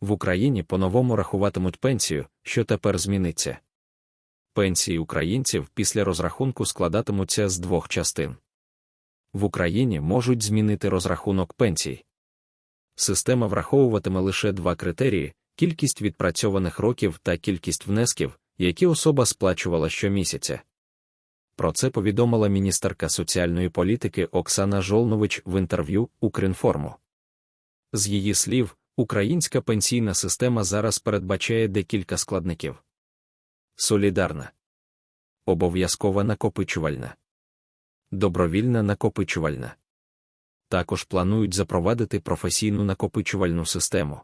в Україні по-новому рахуватимуть пенсію, що тепер зміниться. Пенсії українців після розрахунку складатимуться з двох частин. В Україні можуть змінити розрахунок пенсій. Система враховуватиме лише два критерії: кількість відпрацьованих років та кількість внесків, які особа сплачувала щомісяця. Про це повідомила міністерка соціальної політики Оксана Жолнович в інтерв'ю Укрінформу. З її слів, українська пенсійна система зараз передбачає декілька складників: солідарна, обов'язкова накопичувальна, добровільна накопичувальна. Також планують запровадити професійну накопичувальну систему.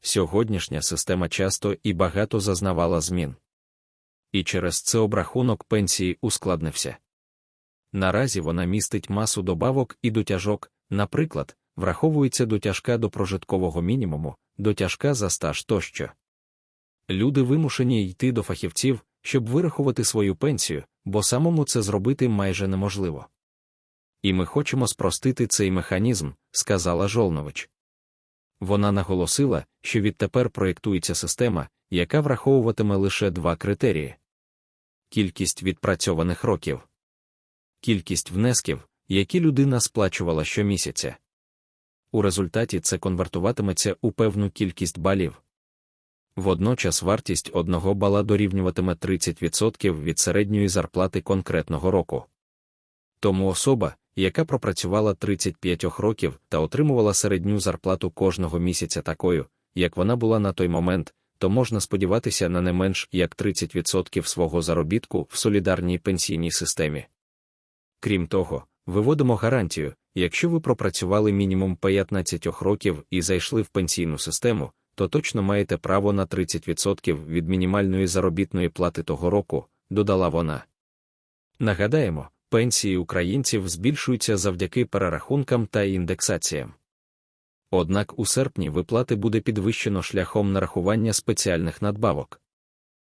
Сьогоднішня система часто і багато зазнавала змін. І через це обрахунок пенсії ускладнився. Наразі вона містить масу добавок і дотяжок, наприклад, враховується дотяжка до прожиткового мінімуму, дотяжка за стаж тощо. Люди вимушені йти до фахівців, щоб вирахувати свою пенсію, бо самому це зробити майже неможливо. І ми хочемо спростити цей механізм, сказала Жолнович. Вона наголосила, що відтепер проєктується система, яка враховуватиме лише два критерії: кількість відпрацьованих років, кількість внесків, які людина сплачувала щомісяця. У результаті це конвертуватиметься у певну кількість балів. Водночас вартість одного бала дорівнюватиме 30% від середньої зарплати конкретного року. Тому особа, яка пропрацювала 35 років та отримувала середню зарплату кожного місяця такою, як вона була на той момент, то можна сподіватися на не менш як 30% свого заробітку в солідарній пенсійній системі. Крім того, виводимо гарантію, якщо ви пропрацювали мінімум 15 років і зайшли в пенсійну систему, то точно маєте право на 30% від мінімальної заробітної плати того року, додала вона. Нагадаємо, пенсії українців збільшуються завдяки перерахункам та індексаціям. Однак у серпні виплати буде підвищено шляхом нарахування спеціальних надбавок.